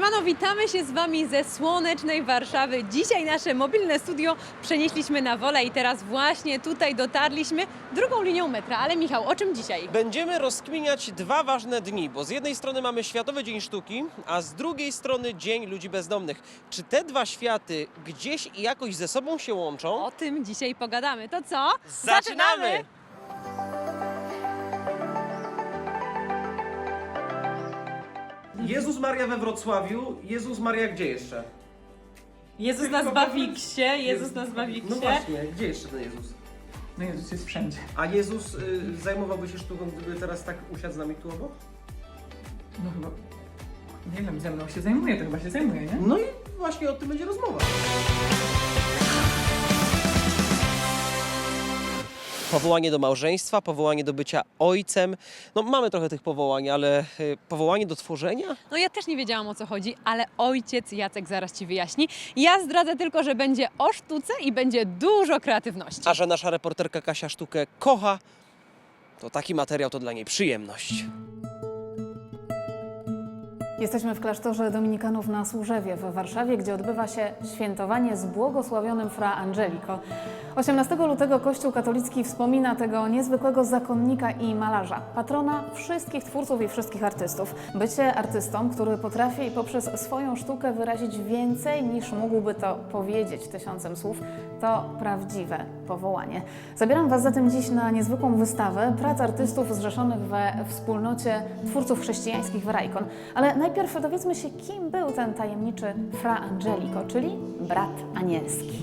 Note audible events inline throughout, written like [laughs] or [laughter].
Siemano, witamy się z Wami ze słonecznej Warszawy. Dzisiaj nasze mobilne studio przenieśliśmy na wolę i teraz właśnie tutaj dotarliśmy drugą linią metra. Ale Michał, o czym dzisiaj? Będziemy rozkminiać dwa ważne dni, bo z jednej strony mamy Światowy Dzień Sztuki, a z drugiej strony Dzień Ludzi Bezdomnych. Czy te dwa światy gdzieś i jakoś ze sobą się łączą? O tym dzisiaj pogadamy. To co? Jezus Maria we Wrocławiu, Jezus Maria gdzie jeszcze? Jezus nas Bawiksie, Jezus nas No Bawiksie. właśnie, gdzie jeszcze ten Jezus? No Jezus jest wszędzie. A Jezus y, zajmowałby się sztuką, gdyby teraz tak usiadł z nami tu obok? No chyba, nie wiem, ze mną się zajmuje, to chyba się zajmuje, nie? No i właśnie o tym będzie rozmowa. Powołanie do małżeństwa, powołanie do bycia ojcem. No mamy trochę tych powołań, ale y, powołanie do tworzenia? No ja też nie wiedziałam o co chodzi, ale ojciec Jacek zaraz Ci wyjaśni. Ja zdradzę tylko, że będzie o sztuce i będzie dużo kreatywności. A że nasza reporterka Kasia sztukę kocha, to taki materiał to dla niej przyjemność. Jesteśmy w klasztorze Dominikanów na Służewie w Warszawie, gdzie odbywa się świętowanie z błogosławionym Fra Angelico. 18 lutego Kościół katolicki wspomina tego niezwykłego zakonnika i malarza, patrona wszystkich twórców i wszystkich artystów. Bycie artystą, który potrafi poprzez swoją sztukę wyrazić więcej niż mógłby to powiedzieć tysiącem słów, to prawdziwe powołanie. Zabieram Was zatem dziś na niezwykłą wystawę prac artystów zrzeszonych we wspólnocie twórców chrześcijańskich w Rajkon. Ale najpierw dowiedzmy się, kim był ten tajemniczy Fra Angelico, czyli brat anielski.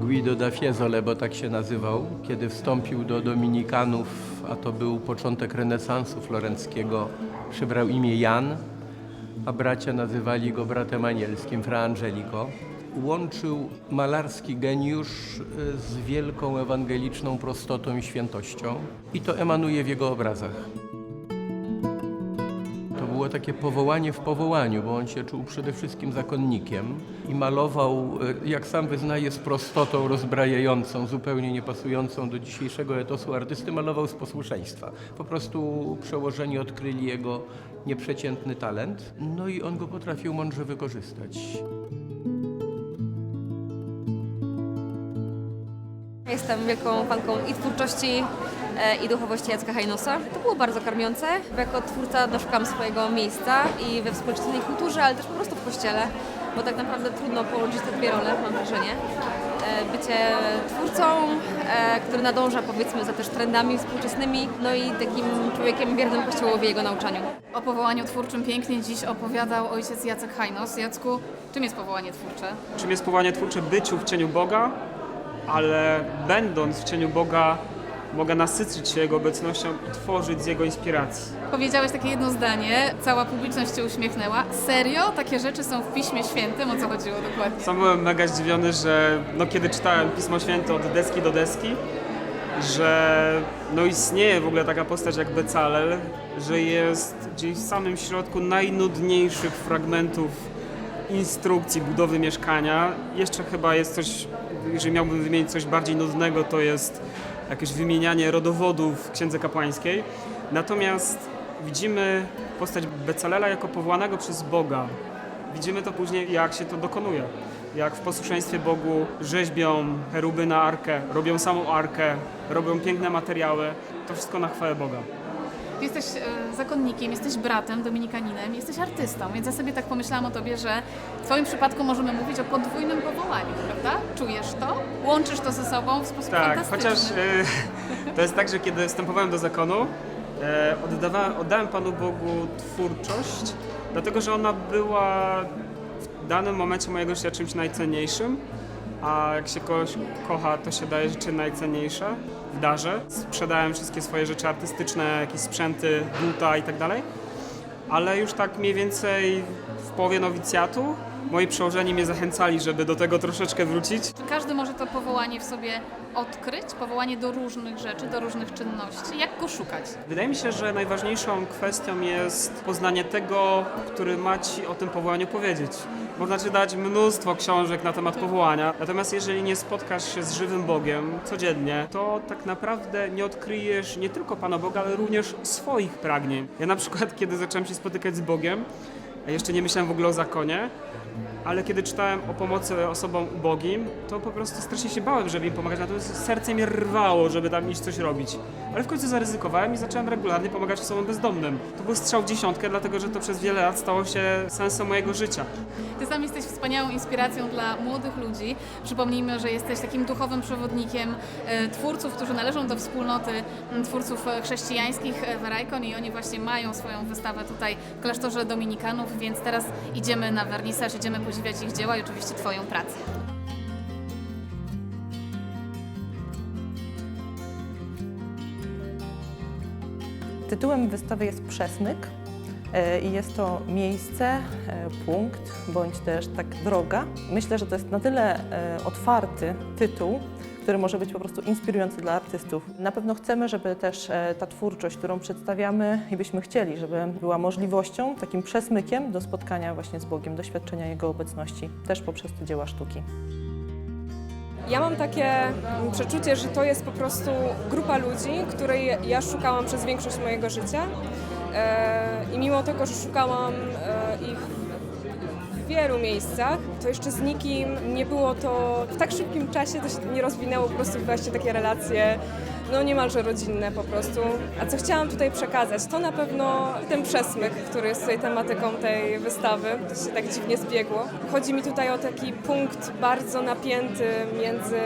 Guido da Fiesole, bo tak się nazywał, kiedy wstąpił do Dominikanów, a to był początek renesansu florenckiego, przybrał imię Jan, a bracia nazywali go bratem anielskim, Fra Angelico. Łączył malarski geniusz y, z wielką ewangeliczną prostotą i świętością i to emanuje w jego obrazach. To było takie powołanie w powołaniu, bo on się czuł przede wszystkim zakonnikiem i malował, e, jak sam wyznaje, z prostotą rozbrajającą, zupełnie niepasującą do dzisiejszego etosu artysty, malował z posłuszeństwa. Po prostu przełożeni odkryli jego nieprzeciętny talent, no i on go potrafił mądrze wykorzystać. Jestem wielką fanką i twórczości, e, i duchowości Jacka Hajnosa. To było bardzo karmiące. Jako twórca doszukam swojego miejsca i we współczesnej kulturze, ale też po prostu w kościele, bo tak naprawdę trudno połączyć te dwie role, mam wrażenie. E, Bycie twórcą, e, który nadąża powiedzmy za też trendami współczesnymi, no i takim człowiekiem wiernym Kościołowi jego nauczaniu. O powołaniu twórczym pięknie dziś opowiadał ojciec Jacek Hajnos. Jacku, czym jest powołanie twórcze? czym jest powołanie twórcze byciu w cieniu Boga, ale będąc w cieniu Boga, mogę nasycić się Jego obecnością i tworzyć z Jego inspiracji. Powiedziałeś takie jedno zdanie, cała publiczność się uśmiechnęła. Serio? Takie rzeczy są w Piśmie Świętym? O co chodziło dokładnie? Sam byłem mega zdziwiony, że no, kiedy czytałem Pismo Święte od deski do deski, że no, istnieje w ogóle taka postać jak Becalel, że jest gdzieś w samym środku najnudniejszych fragmentów instrukcji budowy mieszkania. Jeszcze chyba jest coś, jeżeli miałbym wymienić coś bardziej nudnego, to jest jakieś wymienianie rodowodów w Księdze Kapłańskiej. Natomiast widzimy postać Becalela jako powołanego przez Boga. Widzimy to później, jak się to dokonuje. Jak w posłuszeństwie Bogu rzeźbią cheruby na arkę, robią samą arkę, robią piękne materiały. To wszystko na chwałę Boga. Ty jesteś e, zakonnikiem, jesteś bratem, dominikaninem, jesteś artystą, więc ja sobie tak pomyślałam o tobie, że w twoim przypadku możemy mówić o podwójnym powołaniu, prawda? Czujesz to? Łączysz to ze sobą w sposób Tak, fantastyczny. chociaż e, to jest tak, że kiedy wstępowałem do zakonu, e, oddawa, oddałem Panu Bogu twórczość, dlatego że ona była w danym momencie mojego życia czymś najcenniejszym, a jak się kogoś kocha, to się daje rzeczy najcenniejsze w darze. Sprzedałem wszystkie swoje rzeczy artystyczne, jakieś sprzęty, buta i tak dalej, ale już tak mniej więcej w połowie nowicjatu moi przełożeni mnie zachęcali, żeby do tego troszeczkę wrócić. Czy każdy może to powołanie w sobie odkryć? Powołanie do różnych rzeczy, do różnych czynności? Jak go szukać? Wydaje mi się, że najważniejszą kwestią jest poznanie tego, który ma ci o tym powołaniu powiedzieć. Można czytać mnóstwo książek na temat powołania, natomiast jeżeli nie spotkasz się z żywym Bogiem codziennie, to tak naprawdę nie odkryjesz nie tylko Pana Boga, ale również swoich pragnień. Ja na przykład, kiedy zacząłem się spotykać z Bogiem, jeszcze nie myślałem w ogóle o zakonie, ale kiedy czytałem o pomocy osobom ubogim, to po prostu strasznie się bałem, żeby im pomagać. Natomiast serce mnie rwało, żeby tam iść coś robić. Ale w końcu zaryzykowałem i zacząłem regularnie pomagać osobom bezdomnym. To był strzał w dziesiątkę, dlatego że to przez wiele lat stało się sensem mojego życia. Ty sam jesteś wspaniałą inspiracją dla młodych ludzi. Przypomnijmy, że jesteś takim duchowym przewodnikiem e, twórców, którzy należą do wspólnoty twórców e, chrześcijańskich e, w Rajkon i oni właśnie mają swoją wystawę tutaj w klasztorze Dominikanów, więc teraz idziemy na wernisaż, idziemy podziwiać ich dzieła i oczywiście Twoją pracę. Tytułem wystawy jest Przesmyk e, i jest to miejsce, e, punkt bądź też tak droga. Myślę, że to jest na tyle e, otwarty tytuł, który może być po prostu inspirujący dla artystów. Na pewno chcemy, żeby też e, ta twórczość, którą przedstawiamy i byśmy chcieli, żeby była możliwością, takim przesmykiem do spotkania właśnie z Bogiem, doświadczenia Jego obecności, też poprzez te dzieła sztuki. Ja mam takie przeczucie, że to jest po prostu grupa ludzi, której ja szukałam przez większość mojego życia. E, I mimo tego, że szukałam e, ich w wielu miejscach, to jeszcze z nikim nie było to w tak szybkim czasie, to się nie rozwinęło po prostu właśnie takie relacje, no niemalże rodzinne po prostu. A co chciałam tutaj przekazać, to na pewno ten przesmyk, który jest tutaj tematyką tej wystawy, to się tak dziwnie zbiegło. Chodzi mi tutaj o taki punkt bardzo napięty między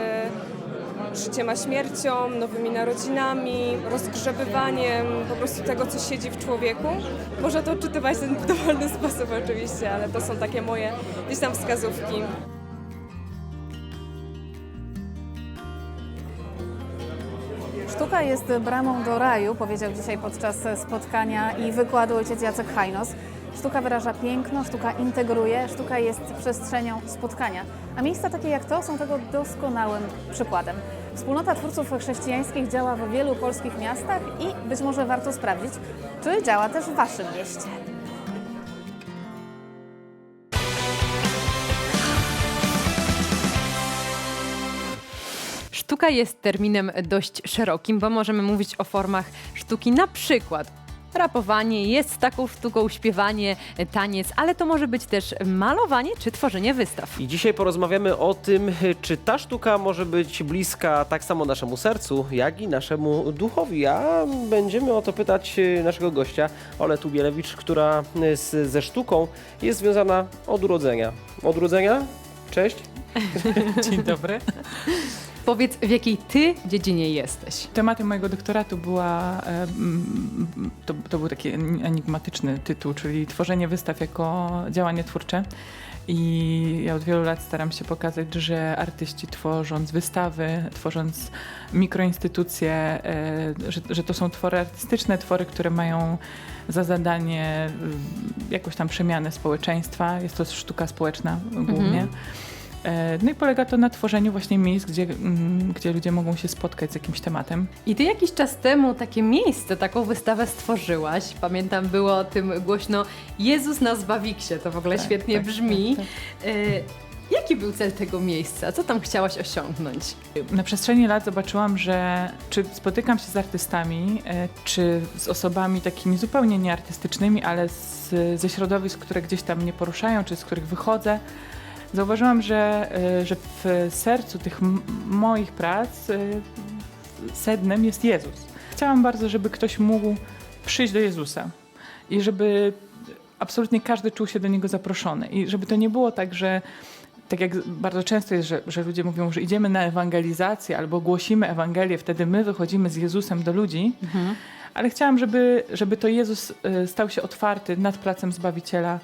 życiem a śmiercią, nowymi narodzinami, rozgrzebywaniem po prostu tego, co siedzi w człowieku. Można to odczytywać w [laughs] dowolny sposób oczywiście, ale to są takie moje gdzieś tam wskazówki. Sztuka jest bramą do raju, powiedział dzisiaj podczas spotkania i wykładu ojciec Jacek Hajnos. Sztuka wyraża piękno, sztuka integruje, sztuka jest przestrzenią spotkania. A miejsca takie jak to są tego doskonałym przykładem. Wspólnota twórców chrześcijańskich działa w wielu polskich miastach i być może warto sprawdzić, czy działa też w Waszym mieście. Sztuka jest terminem dość szerokim, bo możemy mówić o formach sztuki na przykład. Rapowanie jest taką sztuką, śpiewanie, taniec, ale to może być też malowanie czy tworzenie wystaw. I dzisiaj porozmawiamy o tym, czy ta sztuka może być bliska tak samo naszemu sercu, jak i naszemu duchowi. A będziemy o to pytać naszego gościa, Ole Tubielewicz, która z, ze sztuką jest związana od urodzenia. Od urodzenia? Cześć. [laughs] Dzień dobry. Powiedz, w jakiej ty dziedzinie jesteś? Tematem mojego doktoratu była, e, to, to był taki enigmatyczny tytuł, czyli tworzenie wystaw jako działanie twórcze. I ja od wielu lat staram się pokazać, że artyści tworząc wystawy, tworząc mikroinstytucje, e, że, że to są twory artystyczne, twory, które mają za zadanie jakąś tam przemianę społeczeństwa. Jest to sztuka społeczna głównie. E, No i polega to na tworzeniu właśnie miejsc, gdzie, mm, gdzie ludzie mogą się spotkać z jakimś tematem. I ty jakiś czas temu takie miejsce, taką wystawę stworzyłaś. Pamiętam, było o tym głośno Jezus na Zbawiksie, to w ogóle Tak, świetnie tak, brzmi. tak, Y, Jaki był cel tego miejsca? Co tam chciałaś osiągnąć? Na przestrzeni lat zobaczyłam, że czy spotykam się z artystami, e, czy z osobami takimi zupełnie nieartystycznymi, ale z, ze środowisk, które gdzieś tam mnie poruszają, czy z których wychodzę, zauważyłam, że, e, że w sercu tych moich prac e, sednem jest Jezus. Chciałam bardzo, żeby ktoś mógł przyjść do Jezusa i żeby absolutnie każdy czuł się do Niego zaproszony. I żeby to nie było tak, że tak jak bardzo często jest, że, że ludzie mówią, że idziemy na ewangelizację albo głosimy Ewangelię, wtedy my wychodzimy z Jezusem do ludzi, ale chciałam, żeby, żeby to Jezus e, stał się otwarty nad placem Zbawiciela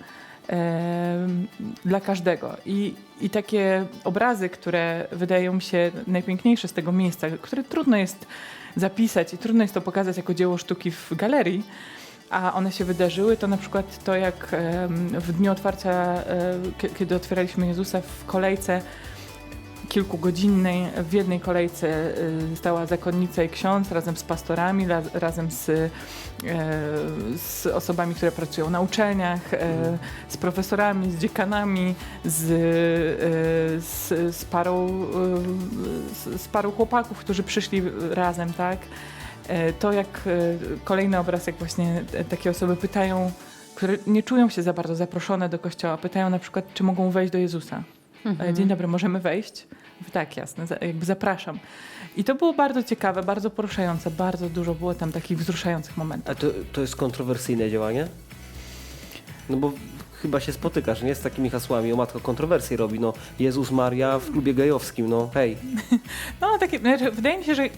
dla każdego. I, I takie obrazy, które wydają mi się najpiękniejsze z tego miejsca, które trudno jest zapisać i trudno jest to pokazać jako dzieło sztuki w galerii, a one się wydarzyły, to na przykład to jak w dniu otwarcia, e, kie- kiedy otwieraliśmy Jezusa w kolejce kilkugodzinnej, w jednej kolejce e, stała zakonnica i ksiądz razem z pastorami, raz- razem z, e, z osobami, które pracują na uczelniach, e, z profesorami, z dziekanami, z, z, z, parą, z, parą chłopaków, którzy przyszli razem, tak? To jak kolejny obraz, jak właśnie takie osoby pytają, które nie czują się za bardzo zaproszone do kościoła, pytają na przykład, czy mogą wejść do Jezusa. E, Dzień dobry, możemy wejść? Mówię, Tak, jasne, jakby zapraszam. I to było bardzo ciekawe, bardzo poruszające, bardzo dużo było tam takich wzruszających momentów. A to, to jest kontrowersyjne działanie? No bo chyba się spotykasz, nie? Z takimi hasłami. O matko, kontrowersje robi. No, Jezus Maria w klubie gejowskim, no hej. [laughs] No, takie, znaczy, wydaje mi się, że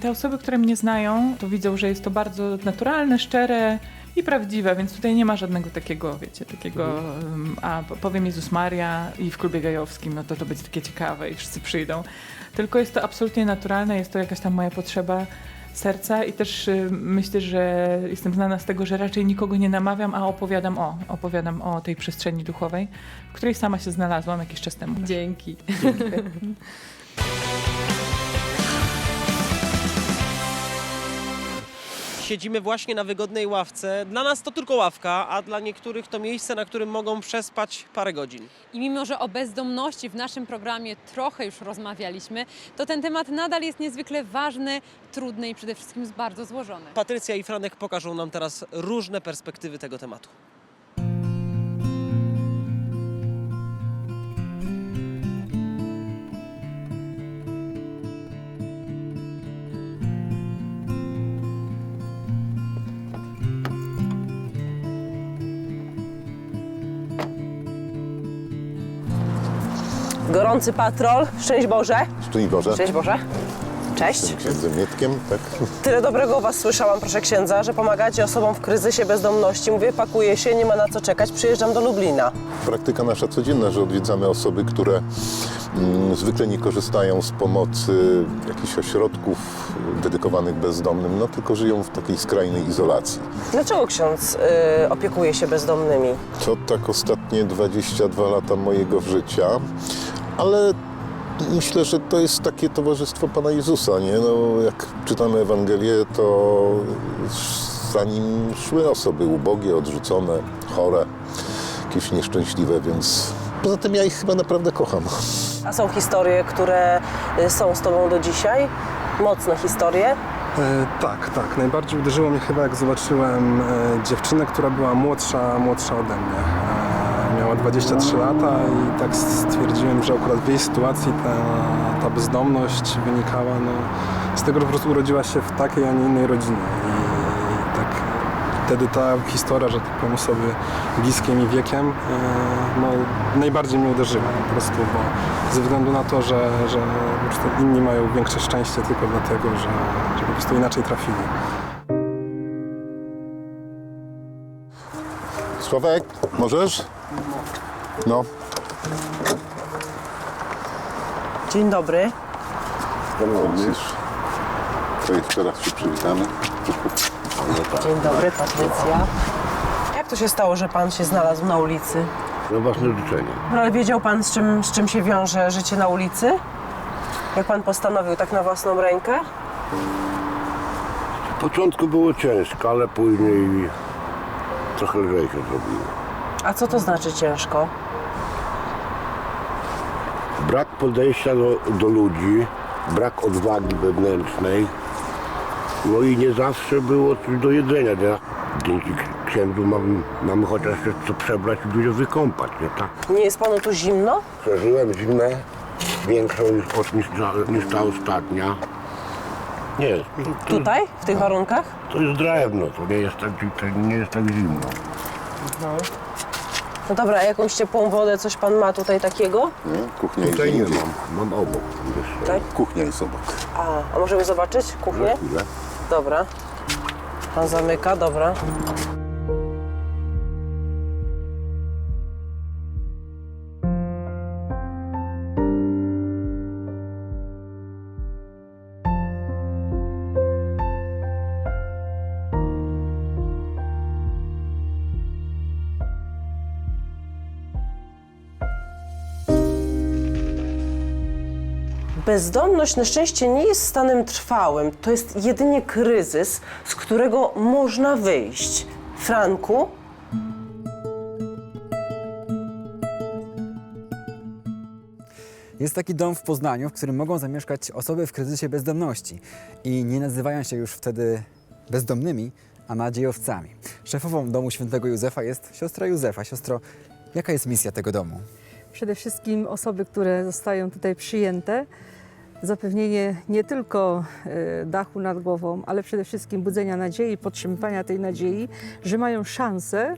te osoby, które mnie znają, to widzą, że jest to bardzo naturalne, szczere i prawdziwe, więc tutaj nie ma żadnego takiego, wiecie, takiego, em, a powiem Jezus Maria i w klubie gejowskim, no to to będzie takie ciekawe i wszyscy przyjdą. Tylko jest to absolutnie naturalne, jest to jakaś tam moja potrzeba serca i też y, myślę, że jestem znana z tego, że raczej nikogo nie namawiam, a opowiadam o, opowiadam o tej przestrzeni duchowej, w której sama się znalazłam jakiś czas temu. Dzięki. [laughs] Siedzimy właśnie na wygodnej ławce. Dla nas to tylko ławka, a dla niektórych to miejsce, na którym mogą przespać parę godzin. I mimo, że o bezdomności w naszym programie trochę już rozmawialiśmy, to ten temat nadal jest niezwykle ważny, trudny i przede wszystkim bardzo złożony. Patrycja i Franek pokażą nam teraz różne perspektywy tego tematu. Gorący patrol. Szczęść Boże. Szczęść Boże. Szczęść Boże. Cześć. Jestem księdzem Mietkiem, tak? [laughs] Tyle dobrego o Was słyszałam, proszę księdza, że pomagacie osobom w kryzysie bezdomności. Mówię, pakuję się, nie ma na co czekać, przyjeżdżam do Lublina. Praktyka nasza codzienna, że odwiedzamy osoby, które mm, zwykle nie korzystają z pomocy jakichś ośrodków dedykowanych bezdomnym, no tylko żyją w takiej skrajnej izolacji. Dlaczego ksiądz y, opiekuje się bezdomnymi? To tak ostatnie 22 lata mojego życia, ale myślę, że to jest takie towarzystwo Pana Jezusa, nie? No, jak czytamy Ewangelię, to za nim szły osoby ubogie, odrzucone, chore, jakieś nieszczęśliwe, więc poza tym ja ich chyba naprawdę kocham. A są historie, które y, są z Tobą do dzisiaj? Mocne historie? E, tak, tak. Najbardziej uderzyło mnie chyba, jak zobaczyłem e, dziewczynę, która była młodsza, młodsza ode mnie. Miała 23 lata i tak stwierdziłem, że akurat w jej sytuacji ta, ta bezdomność wynikała no, z tego, że po prostu urodziła się w takiej, a nie innej rodzinie. I tak wtedy ta historia, że tak powiem, osoby bliskie mi wiekiem, e, no, najbardziej mnie uderzyła po prostu, bo ze względu na to, że, że inni mają większe szczęście tylko dlatego, że, że po prostu inaczej trafili. Sławek, możesz? No. Dzień dobry. Widzisz, to jeszcze raz się przywitamy. Dzień dobry, Patrycja. Jak to się stało, że Pan się znalazł na ulicy? Na własne życzenie. No, ale wiedział Pan, z czym, z czym się wiąże życie na ulicy? Jak Pan postanowił tak na własną rękę? W początku było ciężko, ale później trochę lżej się zrobiło. A co to znaczy ciężko? Brak podejścia do, do ludzi, brak odwagi wewnętrznej. No i nie zawsze było coś do jedzenia. Nie? Dzięki księdzu mam, mamy chociaż się co przebrać i ludziom wykąpać, nie tak? Nie jest Panu tu zimno? Przeżyłem zimę większą niż, niż, ta- niż ta ostatnia. Nie, Tutaj, w tych warunkach? To jest drewno, to nie jest tak, to nie jest tak zimno. No dobra, a jakąś ciepłą wodę, coś Pan ma tutaj takiego? Nie? Kuchnia jest Tutaj nie mam, mam obok. Wiesz, Tak? Kuchnia jest obok. A, a możemy zobaczyć kuchnię? chwilę. Dobra. Pan zamyka, dobra. Bezdomność na szczęście nie jest stanem trwałym, to jest jedynie kryzys, z którego można wyjść. Franku, Jest taki dom w Poznaniu, w którym mogą zamieszkać osoby w kryzysie bezdomności i nie nazywają się już wtedy bezdomnymi, a nadziejowcami. Szefową domu świętego Józefa jest siostra Józefa. Siostro, jaka jest misja tego domu? Przede wszystkim osoby, które zostają tutaj przyjęte, zapewnienie nie tylko e, dachu nad głową, ale przede wszystkim budzenia nadziei, podtrzymywania tej nadziei, że mają szansę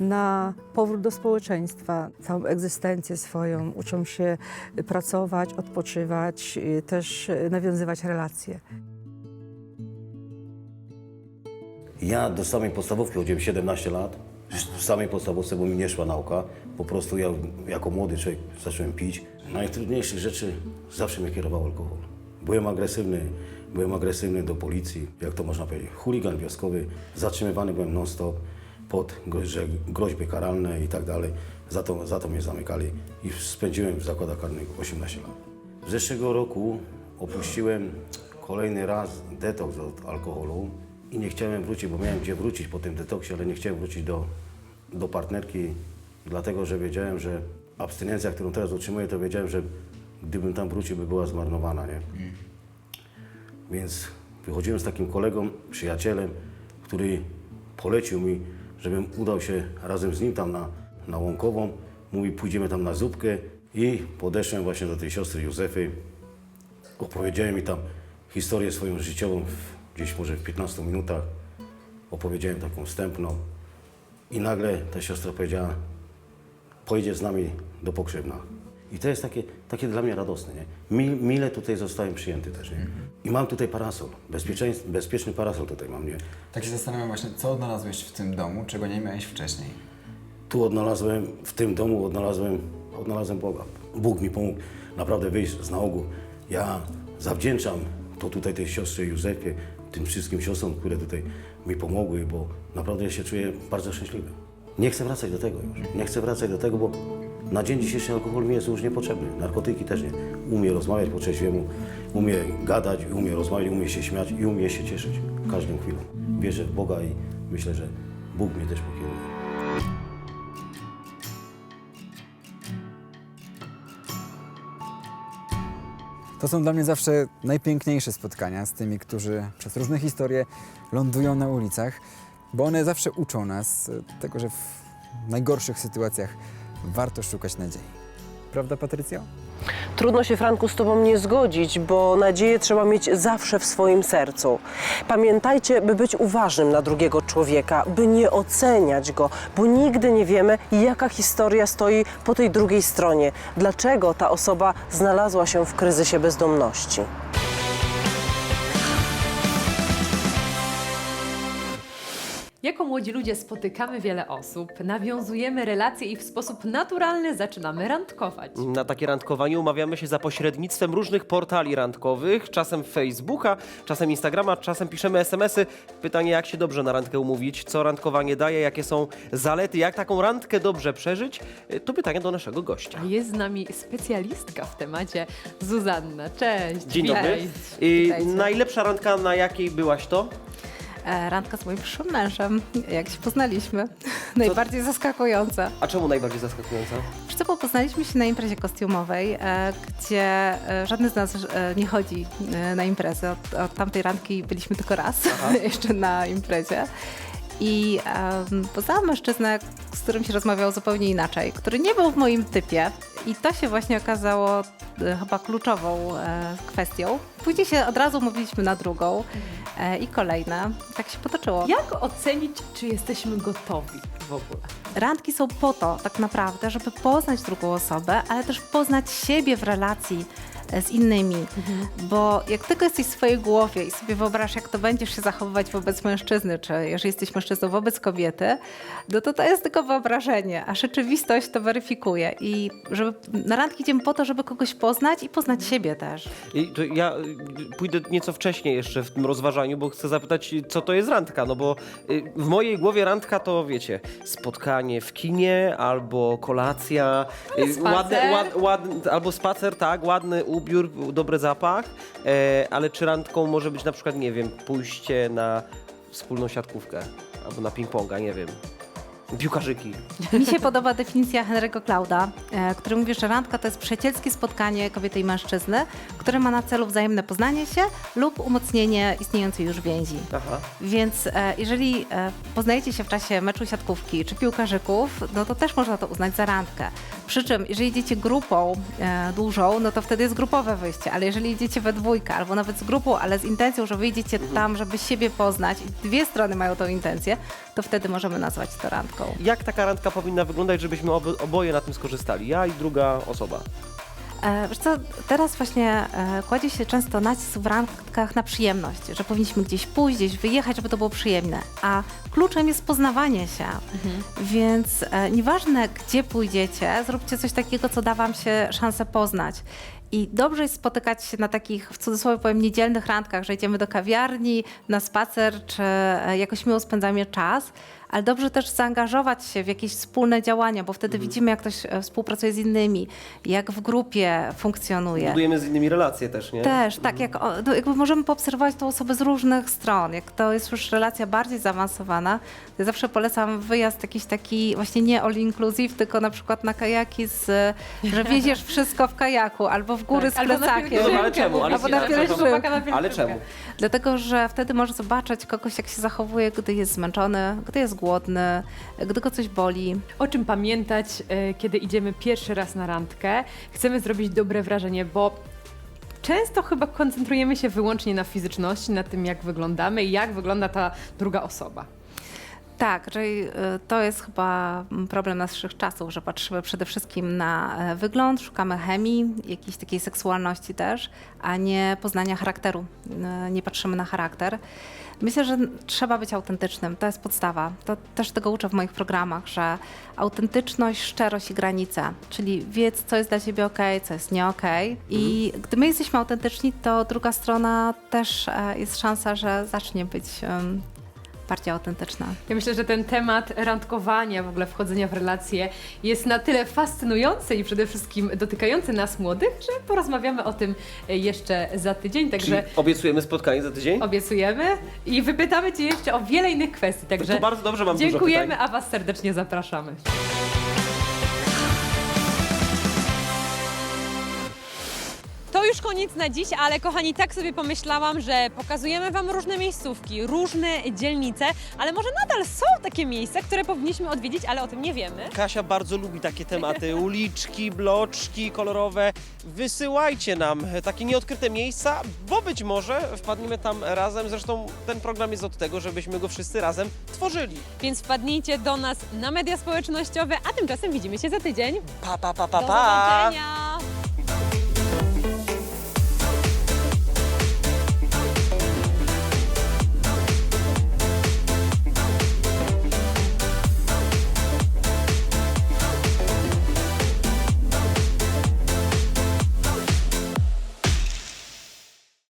na powrót do społeczeństwa. Całą egzystencję swoją uczą się pracować, odpoczywać, e, też e, nawiązywać relacje. Ja do samej podstawówki chodziłem 17 lat. W samej podstawówce, bo mi nie szła nauka. Po prostu ja jako młody człowiek zacząłem pić. Najtrudniejszych rzeczy zawsze mnie kierował alkohol. Byłem agresywny, byłem agresywny do policji, jak to można powiedzieć. Chuligan wioskowy, zatrzymywany byłem non-stop pod groźby karalne i tak dalej. Za to, za to mnie zamykali i spędziłem w zakładach karnych 18 lat. Z zeszłego roku opuściłem kolejny raz detoks od alkoholu i nie chciałem wrócić, bo miałem gdzie wrócić po tym detoksie, ale nie chciałem wrócić do, do partnerki, dlatego że wiedziałem, że abstynencja, którą teraz utrzymuję, to wiedziałem, że gdybym tam wrócił, by była zmarnowana, nie? Więc wychodziłem z takim kolegą, przyjacielem, który polecił mi, żebym udał się razem z nim tam na, na Łąkową. Mówi, pójdziemy tam na zupkę i podeszłem właśnie do tej siostry Józefy. Opowiedziałem mi tam historię swoją życiową, w, gdzieś może w 15 minutach. Opowiedziałem taką wstępną. I nagle ta siostra powiedziała, pojedzie z nami do Pokrzywna. I to jest takie, takie dla mnie radosne, nie? Mi, mile tutaj zostałem przyjęty też, nie? I mam tutaj parasol, bezpieczeństw, bezpieczny parasol tutaj mam, nie? Tak się zastanawiam właśnie, co odnalazłeś w tym domu, czego nie miałeś wcześniej. Tu odnalazłem, w tym domu odnalazłem, odnalazłem Boga. Bóg mi pomógł naprawdę wyjść z nałogu. Ja zawdzięczam to tutaj tej siostrze Józefie, tym wszystkim siostrom, które tutaj mi pomogły, bo naprawdę ja się czuję bardzo szczęśliwy. Nie chcę wracać do tego już. Nie chcę wracać do tego, bo na dzień dzisiejszy alkohol mi jest już niepotrzebny. Narkotyki też nie. Umie rozmawiać po trzeźwiemu, umie gadać, umie rozmawiać, umie się śmiać i umie się cieszyć każdą chwilą. Wierzę w Boga i myślę, że Bóg mnie też pokieruje. To są dla mnie zawsze najpiękniejsze spotkania z tymi, którzy przez różne historie lądują na ulicach, bo one zawsze uczą nas e, tego, że w najgorszych sytuacjach warto szukać nadziei. Prawda, Patrycjo? Trudno się, Franku, z Tobą nie zgodzić, bo nadzieję trzeba mieć zawsze w swoim sercu. Pamiętajcie, by być uważnym na drugiego człowieka, by nie oceniać go, bo nigdy nie wiemy, jaka historia stoi po tej drugiej stronie. Dlaczego ta osoba znalazła się w kryzysie bezdomności. Jako młodzi ludzie spotykamy wiele osób, nawiązujemy relacje i w sposób naturalny zaczynamy randkować. Na takie randkowanie umawiamy się za pośrednictwem różnych portali randkowych, czasem Facebooka, czasem Instagrama, czasem piszemy SMS-y. Pytanie, jak się dobrze na randkę umówić, co randkowanie daje, jakie są zalety, jak taką randkę dobrze przeżyć, Y, to pytanie do naszego gościa. Jest z nami specjalistka w temacie Zuzanna. Cześć. Dzień dobry. Witaj. Witajcie. najlepsza randka, na jakiej byłaś to? E, Randka z moim przyszłym mężem, jak się poznaliśmy. [laughs] Najbardziej zaskakująca. A czemu najbardziej zaskakująca? Wiesz co, bo poznaliśmy się na imprezie kostiumowej, e, gdzie e, żadny z nas e, nie chodzi e, na imprezę. Od, od tamtej randki byliśmy tylko raz [laughs] jeszcze na imprezie. I um, poznałam mężczyznę, z którym się rozmawiało zupełnie inaczej, który nie był w moim typie. I to się właśnie okazało e, chyba kluczową e, kwestią. Później się od razu mówiliśmy na drugą e, i kolejne. Tak się potoczyło. Jak ocenić, czy jesteśmy gotowi w ogóle? Randki są po to tak naprawdę, żeby poznać drugą osobę, ale też poznać siebie w relacji z innymi. Bo jak tylko jesteś w swojej głowie i sobie wyobrażasz, jak to będziesz się zachowywać wobec mężczyzny, czy jeżeli jesteś mężczyzną wobec kobiety, no to to jest tylko wyobrażenie, a rzeczywistość to weryfikuje. I żeby na randki idziemy po to, żeby kogoś poznać i poznać siebie też. I to ja y, pójdę nieco wcześniej jeszcze w tym rozważaniu, bo chcę zapytać, co to jest randka. No bo y, w mojej głowie randka to, wiecie, spotkanie w kinie albo kolacja, y, Spacer. ładny, ład, ładny, albo spacer, tak, ładny, u, dobry zapach, e, ale czy randką może być na przykład, nie wiem, pójście na wspólną siatkówkę albo na ping-ponga, nie wiem. Piłkarzyki. Mi się podoba definicja Henry'ego Klauda, e, który mówi, że randka to jest przyjacielskie spotkanie kobiety i mężczyzny, które ma na celu wzajemne poznanie się lub umocnienie istniejącej już więzi. Aha. Więc e, jeżeli e, poznajecie się w czasie meczu siatkówki czy piłkarzyków, no to też można to uznać za randkę. Przy czym, jeżeli idziecie grupą dużą, no to wtedy jest grupowe wyjście, ale jeżeli idziecie we dwójkę albo nawet z grupą, ale z intencją, że wyjdziecie tam, żeby siebie poznać i dwie strony mają tą intencję, to wtedy możemy nazwać to randką. Jak taka randka powinna wyglądać, żebyśmy obo- oboje na tym skorzystali? Ja i druga osoba. E, Wiesz co, teraz właśnie e, kładzie się często nacisk w randkach na przyjemność, że powinniśmy gdzieś pójść, gdzieś wyjechać, żeby to było przyjemne. A kluczem jest poznawanie się. Więc e, nieważne, gdzie pójdziecie, zróbcie coś takiego, co da Wam się szansę poznać. I dobrze jest spotykać się na takich, w cudzysłowie powiem, niedzielnych randkach, że idziemy do kawiarni, na spacer, czy e, jakoś miło spędzamy czas, ale dobrze też zaangażować się w jakieś wspólne działania, bo wtedy widzimy, jak ktoś e, współpracuje z innymi, jak w grupie funkcjonuje. Budujemy z innymi relacje też, nie? Też, tak, jak, o, no jakby możemy poobserwować tą osobę z różnych stron. Jak to jest już relacja bardziej zaawansowana, to ja zawsze polecam wyjazd jakiś taki właśnie nie all inclusive, tylko na przykład na kajaki, z, że [laughs] wieziesz wszystko w kajaku, albo w góry Tak, z albo na plecakiem. No, ale czemu? Ale albo na ale pielgrzymkę. czemu? Ale czemu? Dlatego, że wtedy możesz zobaczyć kogoś, jak się zachowuje, gdy jest zmęczony, gdy jest głodny, gdy go coś boli. O czym pamiętać, e, kiedy idziemy pierwszy raz na randkę? Chcemy zrobić dobre wrażenie, bo często chyba koncentrujemy się wyłącznie na fizyczności, na tym, jak wyglądamy i jak wygląda ta druga osoba. Tak, czyli to jest chyba mm, problem naszych czasów, że patrzymy przede wszystkim na e, wygląd, szukamy chemii, jakiejś takiej seksualności też, a nie poznania charakteru. Y, Nie patrzymy na charakter. Myślę, że trzeba być autentycznym, to jest podstawa. To też tego uczę w moich programach, że autentyczność, szczerość i granice, czyli wiedz, co jest dla ciebie ok, co jest nie ok. I gdy my jesteśmy autentyczni, to druga strona też e, jest szansa, że zacznie być bardziej autentyczna. Ja myślę, że ten temat randkowania, w ogóle wchodzenia w relacje jest na tyle fascynujący i przede wszystkim dotykający nas młodych, że porozmawiamy o tym jeszcze za tydzień, Czyli także obiecujemy spotkanie za tydzień? obiecujemy i wypytamy Cię jeszcze o wiele innych kwestii, także To bardzo dobrze, mam dziękujemy, a Was serdecznie zapraszamy. To już koniec na dziś, ale kochani, tak sobie pomyślałam, że pokazujemy Wam różne miejscówki, różne dzielnice, ale może nadal są takie miejsca, które powinniśmy odwiedzić, ale o tym nie wiemy. Kasia bardzo lubi takie tematy, [laughs] uliczki, bloczki kolorowe. Wysyłajcie nam takie nieodkryte miejsca, bo być może wpadniemy tam razem. Zresztą ten program jest od tego, żebyśmy go wszyscy razem tworzyli. Więc wpadnijcie do nas na media społecznościowe, a tymczasem widzimy się za tydzień. Pa, pa, pa, pa, Do pa! zobaczenia!